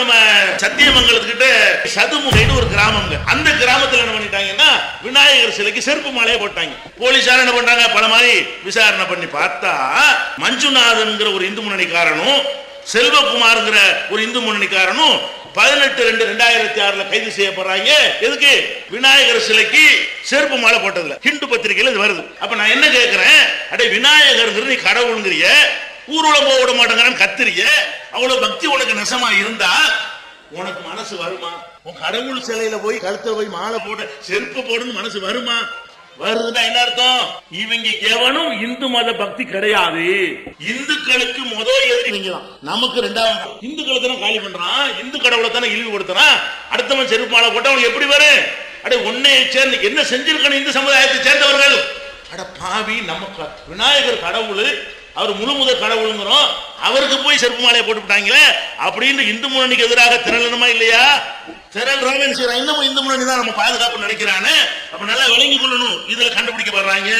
நம்ம சத்தியமங்கலத்துக்கிட்ட சதுமுகைன்னு ஒரு கிராமங்க. அந்த கிராமத்துல என்ன பண்ணிட்டாங்கன்னா விநாயகர் சிலைக்கு செருப்பு மாலையை போட்டாங்க. போலீசார் என்ன பண்றாங்க? பல மாதிரி விசாரணை பண்ணி பார்த்தா மஞ்சுநாதன்ங்கிற ஒரு இந்து முன்னணிக்காரனும் செல்வகுமார்ங்கிற ஒரு இந்து முன்னணிக்காரனும் பதினெட்டு ரெண்டு ரெண்டாயிரத்தி ஆறுல கைது செய்யப்படுறாங்க. எதுக்கு? விநாயகர் சிலைக்கு செருப்பு மாலை போட்டதுல. ஹிந்து பத்திரிகையில இது வருது. அப்ப நான் என்ன கேட்கிறேன் அடே விநாயகர் நீ கடவுளுங்கிறிய. ஊர்வலம் போக விட மாட்டேங்கிறான்னு கத்திரிய அவ்வளவு பக்தி உனக்கு நெசமா இருந்தா உனக்கு மனசு வருமா? உன் கடவுள் சிலையில போய் கழுத்துல போய் மாலை போட செருப்பு போடுன்னு மனசு வருமா? வருதுன்னா என்ன அர்த்தம்? இவங்க எவனும் இந்து மத பக்தி கிடையாது. இந்துக்களுக்கு முதல் எழுதி தான் நமக்கு ரெண்டாவது இந்துக்களை தானே காலி பண்றான்? இந்து கடவுளை தானே இழிவுபடுத்துறான் அடுத்தவன் செருப்பு மாலை போட்டா அவனுக்கு எப்படி வரும்? அடே உன்னை சேர்ந்து என்ன செஞ்சிருக்கணும் இந்து சமுதாயத்தை சேர்ந்தவர்கள்? அட பாவி நம்ம விநாயகர் கடவுள் அவர் முழு முதல் கடவுளுங்கிறோம். அவருக்கு போய் செருப்பு மாலையை போட்டு விட்டாங்களே? அப்படின்னு இந்து முன்னணிக்கு எதிராக திரளணுமா இல்லையா? திரள் என்ன செய்யறான் இன்னமும் இந்து முன்னணி தான் நம்ம பாதுகாப்பு நினைக்கிறானே. அப்ப நல்லா விளங்கி கொள்ளணும். இதுல கண்டுபிடிக்கப்படுறாங்க.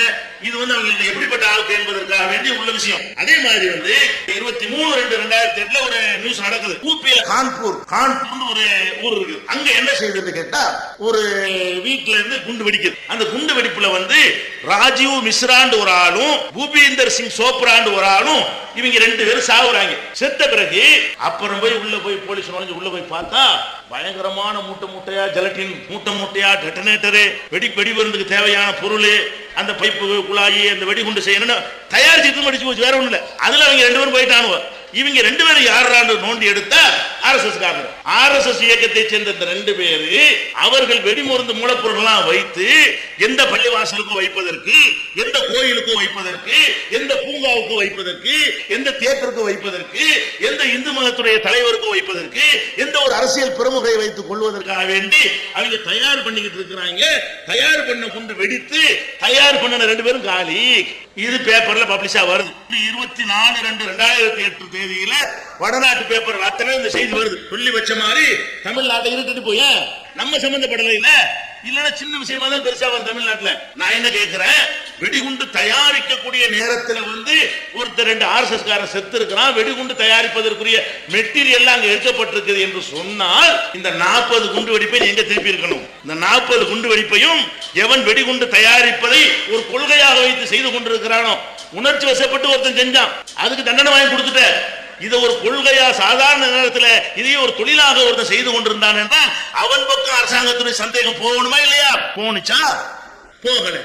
இது வந்து அவங்க எப்படிப்பட்ட ஆளுக்கு என்பதற்காக வேண்டிய உள்ள விஷயம். அதே மாதிரி வந்து இருபத்தி மூணு ரெண்டு ரெண்டாயிரத்தி எட்டுல ஒரு நியூஸ் நடக்குது. ஊபியில கான்பூர். கான்பூர்னு ஒரு ஊர் இருக்கு. அங்க என்ன செய்யுதுன்னு கேட்டா ஒரு வீட்டுல இருந்து குண்டு வெடிக்குது. அந்த குண்டு வெடிப்புல வந்து ராஜீவ் மிஸ்ராண்டு ஒரு ஆளும் பூபீந்தர் சிங் சோப்ராண்டு ஒரு ஆளும் இவங்க ரெண்டு பேரும் சாகுறாங்க செத்த பிறகு அப்புறம் போய் உள்ள போய் போலீஸ் நுழைஞ்சு உள்ள போய் பார்த்தா பயங்கரமான மூட்டை மூட்டையா ஜெலட்டின் மூட்டை மூட்டையா டெட்டனேட்டரு வெடி வெடி மருந்துக்கு தேவையான பொருள் அந்த பைப்பு குழாயி அந்த வெடிகுண்டு செய்யணும்னு தயாரிச்சு மடிச்சு போச்சு வேற ஒண்ணு இல்லை அதுல அவங்க ரெண்டு பேரும் போயிட்டானுவோ. இவங்க ரெண்டு பேரும் யாராண்டு நோண்டி எடுத்தா ஆர்எஸ்எஸ் காரங்க. ஆர்எஸ்எஸ் இயக்கத்தை சேர்ந்த இந்த ரெண்டு பேரு அவர்கள் வெடிமருந்து மூலப்பொருள்லாம் வைத்து எந்த பள்ளிவாசலுக்கும் வைப்பதற்கு எந்த கோயிலுக்கும் வைப்பதற்கு எந்த பூங்காவுக்கும் வைப்பதற்கு எந்த தியேட்டருக்கும் வைப்பதற்கு எந்த இந்து மதத்துடைய தலைவருக்கும் வைப்பதற்கு எந்த ஒரு அரசியல் பிரமுகரை வைத்துக் கொள்வதற்காக வேண்டி அவங்க தயார் பண்ணிக்கிட்டு இருக்கிறாங்க. தயார் பண்ண கொண்டு வெடித்து தயார் பண்ண ரெண்டு பேரும் காலி. இது பேப்பர்ல பப்ளிஷா வருது. இருபத்தி நாலு ரெண்டு ரெண்டாயிரத்தி எட்டு தேதியில வடநாட்டு பேப்பர் அத்தனை இந்த செய்தி வருது. சொல்லி வச்ச மாதிரி தமிழ்நாட்டை இருட்டுட்டு போய் நம்ம சம்பந்தப்படலை இல்ல. இல்லன்னா சின்ன விஷயமா தான் பெருசா வரும் தமிழ்நாட்டுல. நான் என்ன கேட்கிறேன்? வெடிகுண்டு தயாரிக்கக்கூடிய நேரத்துல வந்து ஒருத்தர் ரெண்டு ஆர்எஸ்எஸ் காரன் செத்து இருக்கிறான். வெடிகுண்டு தயாரிப்பதற்குரிய மெட்டீரியல் அங்க எடுக்கப்பட்டிருக்குது என்று சொன்னால் இந்த நாற்பது குண்டு வெடிப்பை எங்க திருப்பி இருக்கணும்? இந்த நாற்பது குண்டு வெடிப்பையும் எவன் வெடிகுண்டு தயாரிப்பதை ஒரு கொள்கையாக வைத்து செய்து கொண்டிருக்கிறானோ? உணர்ச்சி வசப்பட்டு ஒருத்தன் செஞ்சான். அதுக்கு தண்டனை வாங்கி கொடுத்துட்ட. இதை ஒரு கொள்கையா சாதாரண நேரத்தில் இதையே ஒரு தொழிலாக ஒருத்தன் செய்து கொண்டிருந்தான் என்றால் அவன் பக்கம் அரசாங்கத்துடைய சந்தேகம் போகணுமா இல்லையா? போனுச்சா போகல.